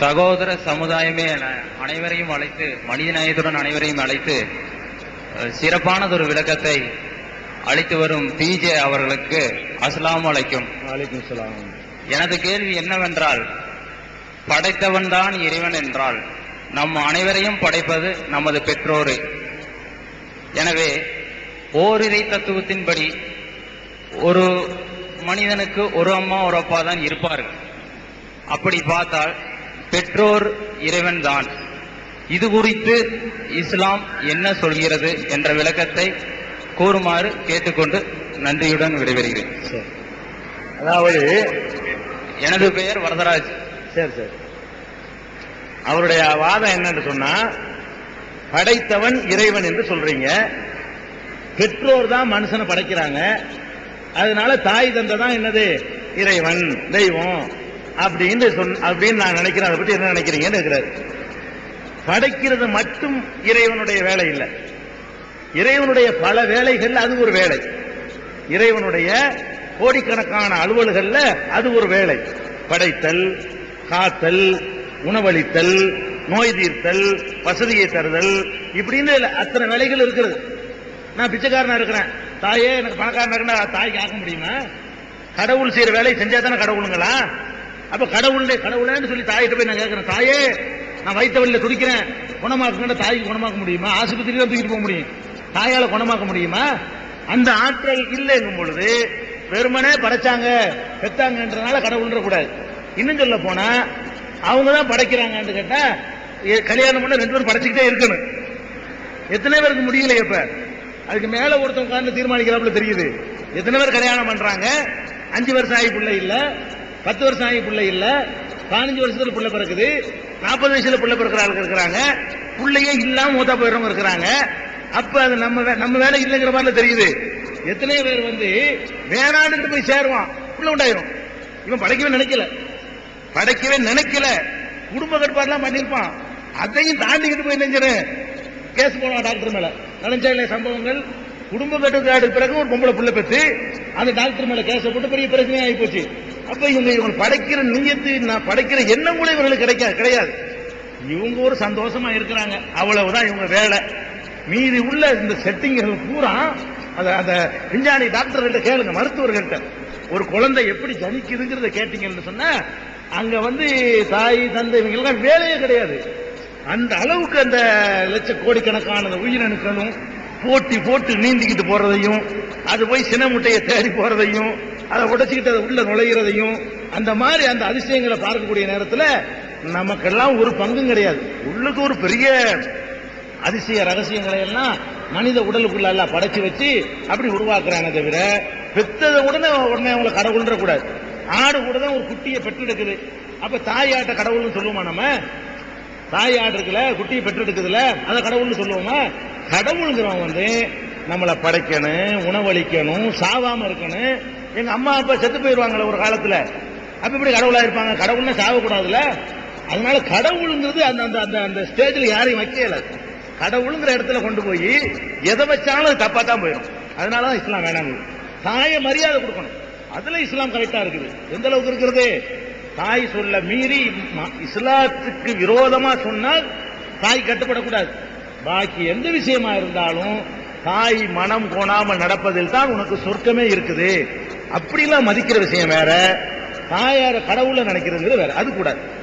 சகோதர சமுதாயமே என அனைவரையும் அழைத்து மனிதநேயத்துடன் அனைவரையும் அழைத்து சிறப்பானதொரு விளக்கத்தை அளித்து வரும் பிஜே அவர்களுக்கு வலைக்கும் சலாம் எனது கேள்வி என்னவென்றால் படைத்தவன் தான் இறைவன் என்றால் நம் அனைவரையும் படைப்பது நமது பெற்றோரே. எனவே ஓரிரை தத்துவத்தின்படி ஒரு மனிதனுக்கு ஒரு அம்மா ஒரு அப்பா தான் இருப்பார்கள். அப்படி பார்த்தால் பெற்றோர் இறைவன் தான் இது குறித்து இஸ்லாம் என்ன சொல்கிறது என்ற விளக்கத்தை கூறுமாறு கேட்டுக்கொண்டு நன்றியுடன் விடைபெறுகிறேன். அதாவது எனது பெயர் வரதராஜ். சரி சரி. அவருடைய வாதம் என்னன்னு சொன்னா படைத்தவன் இறைவன் என்று சொல்றீங்க. பெற்றோர் தான் மனுஷனை படைக்கிறாங்க. அதனால தாய் தந்தை தான் என்னது? இறைவன் தெய்வம். அப்படின்னு சொன் அப்படின்னு நான் நினைக்கிறேன். அதை பற்றி என்ன நினைக்கிறீங்கன்னு இருக்கிறாரு படைக்கிறது மட்டும் இறைவனுடைய வேலை இல்லை. இறைவனுடைய பல வேலைகள் அது ஒரு வேலை. இறைவனுடைய கோடிக்கணக்கான அலுவல்கள்ல அது ஒரு வேலை. படைத்தல் காத்தல் உணவளித்தல் நோய் தீர்த்தல் வசதியை தருதல் இப்படின்னு அத்தனை வேலைகள் இருக்கிறது நான் பிச்சைக்காரனா இருக்கிறேன். தாயே எனக்கு பணக்காரனா இருந்தா தாய்க்கு ஆக்க முடியுமா? கடவுள் செய்யற வேலையை செஞ்சா தானே கடவுளுங்களா? அப்ப கடவுளே கடவுளேன்னு சொல்லி தாயிட்ட போய் நான் கேட்கிறேன் தாயே நான் வயிற்று வழியில துடிக்கிறேன். குணமாக்குங்க தாய்க்கு குணமாக்க முடியுமா? ஆஸ்பத்திரியில தான் தூக்கிட்டு போக முடியும். தாயால குணமாக்க முடியுமா? அந்த ஆற்றல் இல்லைங்கும் பொழுது வெறுமனே படைச்சாங்க பெத்தாங்கன்றதுனால கடவுள்ன்ற கூடாது இன்னும் சொல்ல போனா அவங்க தான் படைக்கிறாங்கன்னு கேட்டா எ- கல்யாணம் பண்ண ரெண்டு பேரும் படைச்சுக்கிட்டே இருக்கணும். எத்தனை பேருக்கு முடியல இப்ப? அதுக்கு மேல ஒருத்தன் உட்கார்ந்து தீர்மானிக்கிறாப்புல தெரியுது. எத்தனை பேர் கல்யாணம் பண்றாங்க? அஞ்சு வருஷம் ஆகி பிள்ளை இல்லை. பத்து வருஷம் ஆகி பிள்ளை இல்லை. பதினஞ்சு வருஷத்துல பிள்ளை பிறக்குது. நாற்பது வயசுல பிள்ளை பிறக்கிறாங்க இருக்கிறாங்க. பிள்ளையே இல்லாம மூத்தா போயிடுறவங்க இருக்கிறாங்க. அப்ப அது நம்ம வே- நம்ம வேலை இல்லைங்கிற மாதிரி தெரியுது. எத்தனை பேர் வந்து வேணாண்டு போய் சேருவான். பிள்ளை உண்டாயிரும். இவன் படைக்கவே நினைக்கல. படைக்கவே நினைக்கல. குடும்ப கட்டுப்பாடுலாம் பண்ணிருப்பான் அதையும் தாண்டிக்கிட்டு போய் நெஞ்சரு கேஸ் போடுவான் டாக்டர் மேல. நடந்த சம்பவங்கள். குடும்ப கட்டுப்பாடு பிறகு ஒரு பொம்பளை புள்ள பெற்று அந்த டாக்டர் மேல கேஸ் போட்டு பெரிய பிரச்சனை ஆகி போச்சு. அப்ப இவங்க இவங்க படைக்கிற நீயத்து நான் படைக்கிற எண்ணம் கூட இவர்களுக்கு கிடைக்காது கிடையாது. இவங்க ஒரு சந்தோஷமா இருக்கிறாங்க. அவ்வளவுதான் இவங்க வேலை. மீதி உள்ள இந்த செட்டிங்கள் பூரா அதை அந்த விஞ்ஞானி டாக்டர்கிட்ட கேளுங்க மருத்துவர்கள்ட்ட. ஒரு குழந்தை எப்படி ஜனிக்குதுங்கிறத கேட்டீங்கன்னு சொன்னா அங்க வந்து தாய் தந்தை இவங்களுக்கு வேலையே கிடையாது. அந்த அளவுக்கு அந்த லட்ச கோடிக்கணக்கான அந்த உயிரணுக்களும் போட்டி போட்டு நீந்திக்கிட்டு போறதையும் அது போய் சின முட்டையை தேடி போறதையும் அதை உடைச்சிக்கிட்டு அதை உள்ள நுழையிறதையும் அந்த மாதிரி அந்த அதிசயங்களை பார்க்கக்கூடிய நேரத்தில் நமக்கெல்லாம் ஒரு பங்கும் கிடையாது. உள்ளுக்கு ஒரு பெரிய அதிசய ரகசியங்களை எல்லாம் மனித உடலுக்குள்ள எல்லாம் படைச்சு வச்சு அப்படி உருவாக்குறாங்க தவிர பெத்ததை உடனே உடனே அவங்கள கடவுள்ன்ற கூடாது ஆடு கூட தான் ஒரு குட்டியை பெற்றெடுக்குது. அப்ப தாயாட்ட கடவுள்னு சொல்லுவோமா நம்ம? தாய் ஆடு இருக்குல்ல குட்டியை பெற்றெடுக்குதுல அதை கடவுள்னு சொல்லுவோமா? கடவுளுங்கிறவன் வந்து நம்மளை படைக்கணும் உணவளிக்கணும் சாவாம இருக்கணும் எங்க அம்மா அப்பா செத்து போயிருவாங்களே ஒரு காலத்துல. அப்ப இப்படி கடவுளா இருப்பாங்க? கடவுள்னா சாகக்கூடாதுல அதனால கடவுளுங்கிறது அந்த அந்த அந்த அந்த ஸ்டேஜில் யாரையும் வைக்கல. கடவுளுங்கிற இடத்துல கொண்டு போய் எதை வச்சாலும் அது தப்பா தான் போயிடும். அதனாலதான் இஸ்லாம் வேணாங்க தாயை மரியாதை கொடுக்கணும். அதுல இஸ்லாம் கரெக்டா இருக்குது. எந்த அளவுக்கு இருக்கிறது? தாய் சொல்ல மீறி இஸ்லாத்துக்கு விரோதமா சொன்னால் தாய் கட்டுப்படக்கூடாது. பாக்கி எந்த விஷயமா இருந்தாலும் தாய் மனம் கோணாம நடப்பதில் தான் உனக்கு சொர்க்கமே இருக்குது. அப்படிலாம் மதிக்கிற விஷயம் வேற. தாயார கடவுள நினைக்கிறது வேற. அது கூடாது